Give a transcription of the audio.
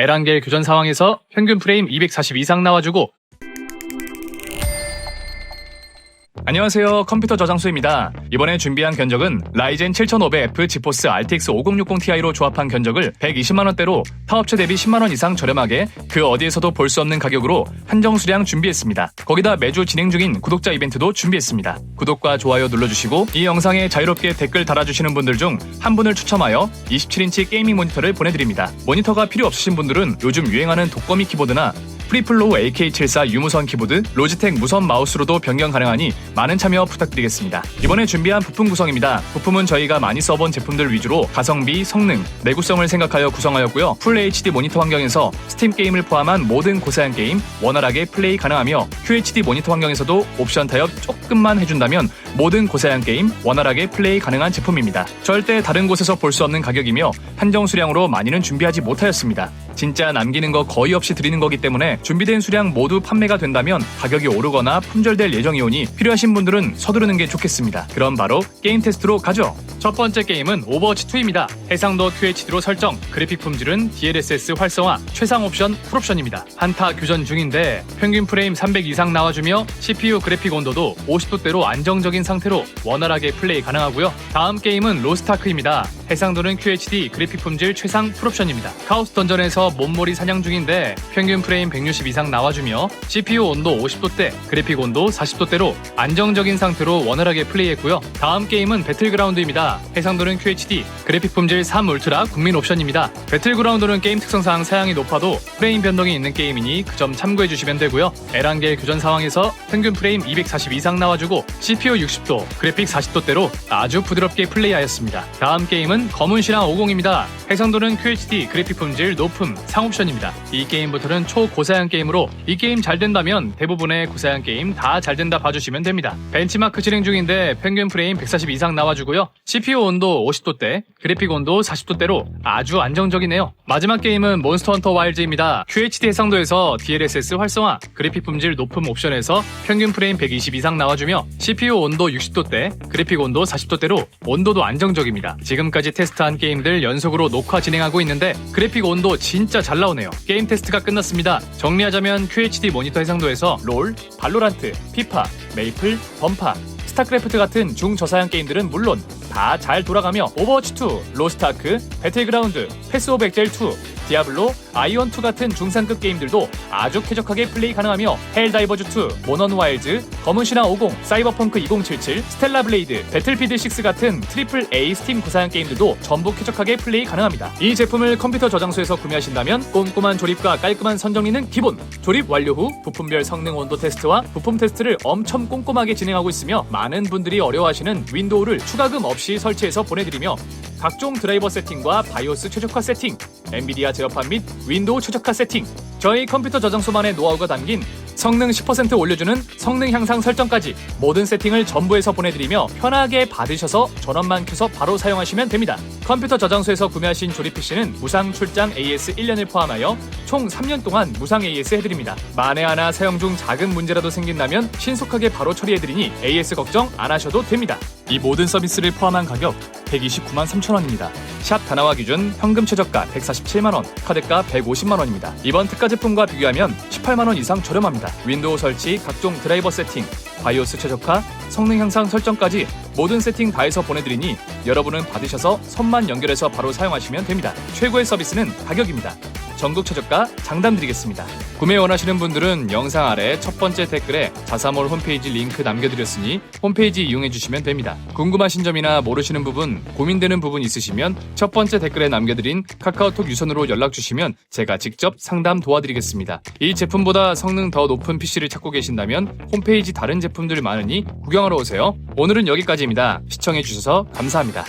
에란겔 교전 상황에서 평균 프레임 240 이상 나와주고 안녕하세요. 컴퓨터 저장소입니다. 이번에 준비한 견적은 라이젠 7500F 지포스 RTX 5060ti로 조합한 견적을 120만원대로 타업체 대비 10만원 이상 저렴하게 그 어디에서도 볼 수 없는 가격으로 한정 수량 준비했습니다. 거기다 매주 진행 중인 구독자 이벤트도 준비했습니다. 구독과 좋아요 눌러주시고 이 영상에 자유롭게 댓글 달아주시는 분들 중 한 분을 추첨하여 27인치 게이밍 모니터를 보내드립니다. 모니터가 필요 없으신 분들은 요즘 유행하는 독거미 키보드나 프리플로우 AK74 유무선 키보드, 로지텍 무선 마우스로도 변경 가능하니 많은 참여 부탁드리겠습니다. 이번에 준비한 부품 구성입니다. 부품은 저희가 많이 써본 제품들 위주로 가성비, 성능, 내구성을 생각하여 구성하였고요. 풀 HD 모니터 환경에서 스팀 게임을 포함한 모든 고사양 게임 원활하게 플레이 가능하며 QHD 모니터 환경에서도 옵션 타협 조금만 해준다면 모든 고사양 게임 원활하게 플레이 가능한 제품입니다. 절대 다른 곳에서 볼 수 없는 가격이며 한정 수량으로 많이는 준비하지 못하였습니다. 진짜 남기는 거 거의 없이 드리는 거기 때문에 준비된 수량 모두 판매가 된다면 가격이 오르거나 품절될 예정이오니 필요하신 분들은 서두르는 게 좋겠습니다. 그럼 바로 게임 테스트로 가죠. 첫 번째 게임은 오버워치 2입니다. 해상도 QHD로 설정, 그래픽 품질은 DLSS 활성화, 최상 옵션 풀옵션입니다. 한타 교전 중인데 평균 프레임 300 이상 나와주며 CPU 그래픽 온도도 50도대로 안정적인 상태로 원활하게 플레이 가능하고요. 다음 게임은 로스타크입니다. 해상도는 QHD, 그래픽 품질 최상 풀옵션입니다. 카오스 던전에서 몸몰이 사냥 중인데 평균 프레임 160 이상 나와주며 CPU 온도 50도대, 그래픽 온도 40도대로 안정적인 상태로 원활하게 플레이했고요. 다음 게임은 배틀그라운드입니다. 해상도는 QHD, 그래픽 품질 3 울트라 국민 옵션입니다. 배틀그라운드는 게임 특성상 사양이 높아도 프레임 변동이 있는 게임이니 그 점 참고해 주시면 되고요. 에란겔 교전 상황에서 평균 프레임 240 이상 나와주고 CPU 60도, 그래픽 40도대로 아주 부드럽게 플레이하였습니다. 다음 게임은 검은 신화 50입니다. 해상도는 QHD, 그래픽 품질 높음 상옵션입니다. 이 게임부터는 초고사양 게임으로 이 게임 잘 된다면 대부분의 고사양 게임 다 잘 된다 봐주시면 됩니다. 벤치마크 진행 중인데 평균 프레임 140 이상 나와주고요. CPU 온도 50도대, 그래픽 온도 40도대로 아주 안정적이네요. 마지막 게임은 몬스터 헌터 와일즈입니다. QHD 해상도에서 DLSS 활성화, 그래픽 품질 높음 옵션에서 평균 프레임 120 이상 나와주며 CPU 온도 60도대, 그래픽 온도 40도대로 온도도 안정적입니다. 지금까지 테스트한 게임들 연속으로 녹화 진행하고 있는데 그래픽 온도 진짜 잘 나오네요. 게임 테스트가 끝났습니다. 정리하자면 QHD 모니터 해상도에서 롤, 발로란트, 피파, 메이플, 범파, 스타크래프트 같은 중저사양 게임들은 물론 다 잘 돌아가며 오버워치2, 로스트아크, 배틀그라운드, 패스 오브 엑젤 2, 디아블로, 아이언2 같은 중상급 게임들도 아주 쾌적하게 플레이 가능하며 헬다이버즈2, 모넌 와일즈, 검은 신화 50, 사이버펑크 2077, 스텔라 블레이드, 배틀피드 6 같은 트리플 A 스팀 구사양 게임들도 전부 쾌적하게 플레이 가능합니다. 이 제품을 컴퓨터 저장소에서 구매하신다면 꼼꼼한 조립과 깔끔한 선정리는 기본. 조립 완료 후 부품별 성능 온도 테스트와 부품 테스트를 엄청 꼼꼼하게 진행하고 있으며 많은 분들이 어려워하시는 윈도우를 추가금 없이 설치해서 보내드리며 각종 드라이버 세팅과 바이오스 최적화 세팅, 엔비디아 제어판 및 윈도우 최적화 세팅, 저희 컴퓨터 저장소만의 노하우가 담긴 성능 10% 올려주는 성능 향상 설정까지 모든 세팅을 전부 해서 보내드리며 편하게 받으셔서 전원만 켜서 바로 사용하시면 됩니다. 컴퓨터 저장소에서 구매하신 조립 PC는 무상 출장 AS 1년을 포함하여 총 3년 동안 무상 AS 해드립니다. 만에 하나 사용 중 작은 문제라도 생긴다면 신속하게 바로 처리해드리니 AS 걱정 안 하셔도 됩니다. 이 모든 서비스를 포함한 가격 129만 3천 원입니다. 샵 다나와 기준 현금 최저가 147만 원, 카드가 150만 원입니다. 이번 특가 제품과 비교하면 18만 원 이상 저렴합니다. 윈도우 설치, 각종 드라이버 세팅, 바이오스 최적화, 성능 향상 설정까지 모든 세팅 다 해서 보내드리니 여러분은 받으셔서 선만 연결해서 바로 사용하시면 됩니다. 최고의 서비스는 가격입니다. 전국 최저가 장담 드리겠습니다. 구매 원하시는 분들은 영상 아래 첫 번째 댓글에 자사몰 홈페이지 링크 남겨드렸으니 홈페이지 이용해 주시면 됩니다. 궁금하신 점이나 모르시는 부분, 고민되는 부분 있으시면 첫 번째 댓글에 남겨드린 카카오톡 유선으로 연락 주시면 제가 직접 상담 도와드리겠습니다. 이 제품보다 성능 더 높은 PC를 찾고 계신다면 홈페이지 다른 제품들 많으니 구경하러 오세요. 오늘은 여기까지입니다. 시청해 주셔서 감사합니다.